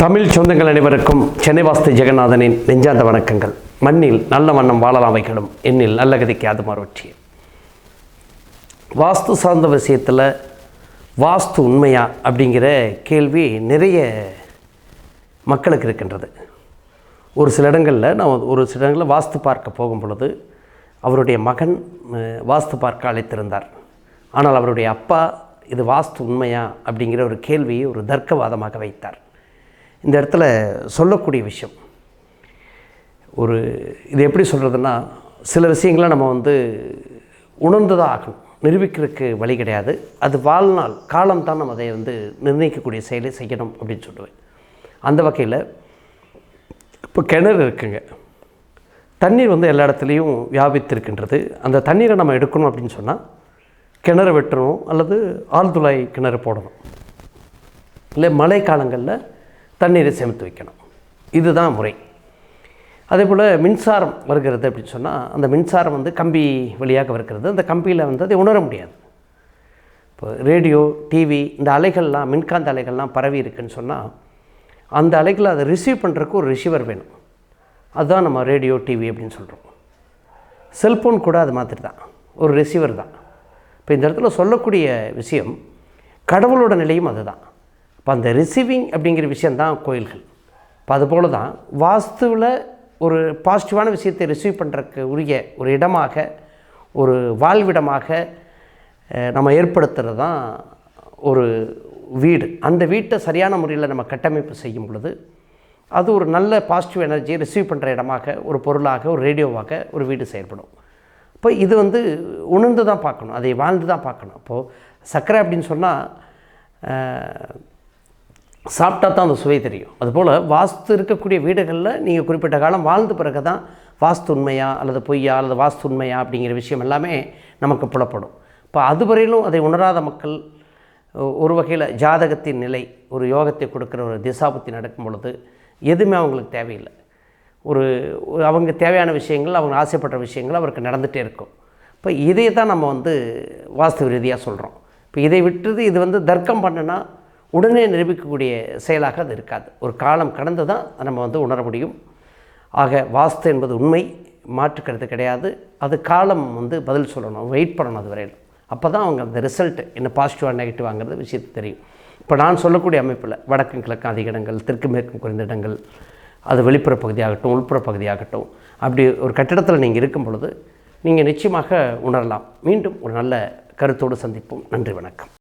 தமிழ் சொந்தங்கள் அனைவருக்கும் சென்னை வாஸ்து ஜெகநாதனின் நெஞ்சார்ந்த வணக்கங்கள். மண்ணில் நல்ல வண்ணம் வாழலாம் வைக்கணும் எண்ணில் நல்ல கதைக்கு அது மாறுவற்றி வாஸ்து சார்ந்த விஷயத்தில் வாஸ்து உண்மையா அப்படிங்கிற கேள்வி நிறைய மக்களுக்கு இருக்கின்றது. ஒரு சில இடங்களில் நான் ஒரு சில இடங்களில் வாஸ்து பார்க்க போகும் பொழுது அவருடைய மகன் வாஸ்து பார்க்க அழைத்திருந்தார். ஆனால் அவருடைய அப்பா இது வாஸ்து உண்மையா அப்படிங்கிற ஒரு கேள்வியை ஒரு தர்க்கவாதமாக வைத்தார். இந்த இடத்துல சொல்லக்கூடிய விஷயம். ஒரு இது எப்படி சொல்கிறதுன்னா சில விஷயங்களை நம்ம வந்து உணர்ந்து தான் ஆகணும். நிரூபிக்கிறதுக்கு வழி கிடையாது. அது வாழ்நாள் காலம் தான் நம்ம அதை வந்து நிர்ணயிக்கக்கூடிய செயலை செய்யணும் அப்படின்னு சொல்லுவேன். அந்த வகையில் இப்போ கிணறு இருக்குங்க. தண்ணீர் வந்து எல்லா இடத்துலையும் வியாபித்திருக்கின்றது. அந்த தண்ணீரை நம்ம எடுக்கணும் அப்படின்னு சொன்னால் கிணறு வெட்டணும் அல்லது ஆழ்துளை கிணறு போடணும். இல்லை மழை காலங்களில் தண்ணீரை சேமித்து வைக்கணும். இதுதான் முறை. அதே போல் மின்சாரம் வருகிறது அப்படின்னு சொன்னால் அந்த மின்சாரம் வந்து கம்பி வழியாக வருகிறது. அந்த கம்பியில் வந்து அதை உணர முடியாது. இப்போ ரேடியோ டிவி இந்த அலைகள்லாம் மின்காந்த அலைகள்லாம் பரவி இருக்குன்னு சொன்னால் அந்த அலைகளை அதை ரிசீவ் பண்ணுறதுக்கு ஒரு ரிசீவர் வேணும். அதுதான் நம்ம ரேடியோ டிவி அப்படின்னு சொல்கிறோம் செல்ஃபோன் கூட அது மாதிரி தான். ஒரு ரிசீவர் தான். இப்போ இந்த இடத்துல சொல்லக்கூடிய விஷயம் கடவுளோட நிலையும் அதுதான். இப்போ அந்த ரிசீவிங் அப்படிங்கிற விஷயந்தான் கோயில்கள். இப்போ அதுபோல தான் வாஸ்துவில் ஒரு பாசிட்டிவான விஷயத்தை ரிசீவ் பண்ணுறதுக்கு உரிய ஒரு இடமாக ஒரு வாழ்விடமாக நம்ம ஏற்படுத்துகிறது தான் ஒரு வீடு. அந்த வீட்டை சரியான முறையில் நம்ம கட்டமைப்பு செய்யும் பொழுது அது ஒரு நல்ல பாசிட்டிவ் எனர்ஜியை ரிசீவ் பண்ணுற இடமாக ஒரு பொருளாக ஒரு ரேடியோவாக ஒரு வீடு செயல்படும். இப்போ இது வந்து உணர்ந்து தான் பார்க்கணும் அதை வாழ்ந்து தான் பார்க்கணும். அப்போது சர்க்கரை அப்படின்னு சொன்னால் சாப்பிட்டா தான் அந்த சுவை தெரியும். அதுபோல் வாஸ்து இருக்கக்கூடிய வீடுகளில் நீங்கள் குறிப்பிட்ட காலம் வாழ்ந்த பிறகு தான் வாஸ்து உண்மையா அல்லது பொய்யா அல்லது வாஸ்து உண்மையா அப்படிங்கிற விஷயம் எல்லாமே நமக்கு புலப்படும். இப்போ அதுவரையிலும் அதை உணராத மக்கள் ஒரு வகையில் ஜாதகத்தின் நிலை ஒரு யோகத்தை கொடுக்குற ஒரு திசாபுத்தி நடக்கும் பொழுது எதுவுமே அவங்களுக்கு தேவையில்லை. ஒரு ஒரு அவங்க தேவையான விஷயங்கள் அவங்க ஆசைப்பட்ட விஷயங்கள் அவருக்கு நடந்துகிட்டே இருக்கும். இப்போ இதை தான் நம்ம வந்து வாஸ்து ரீதியாக சொல்கிறோம் இப்போ இதை விட்டுறது இது வந்து தர்க்கம் பண்ணுனா உடனே நிரூபிக்கக்கூடிய செயலாக அது இருக்காது. ஒரு காலம் கடந்து தான் நம்ம வந்து உணர முடியும். ஆக வாஸ்து என்பது உண்மை மாற்றுக்கிறது கிடையாது. அது காலம் வந்து பதில் சொல்லணும் வெயிட் பண்ணணும் அது வரையிலும். அப்போ தான் அவங்க அந்த ரிசல்ட் என்ன பாசிட்டிவாக நெகட்டிவாங்கிறது விஷயத்து தெரியும். இப்போ நான் சொல்லக்கூடிய அமைப்பில் வடக்கும் கிழக்கும் அதிக இடங்கள் தெற்கு மேற்கும் குறைந்த இடங்கள் அது வெளிப்புற பகுதியாகட்டும் உள்புற பகுதியாகட்டும் அப்படி ஒரு கட்டிடத்தில் நீங்கள் இருக்கும் பொழுது நீங்கள் நிச்சயமாக உணரலாம். மீண்டும் ஒரு நல்ல கருத்தோடு சந்திப்போம். நன்றி வணக்கம்.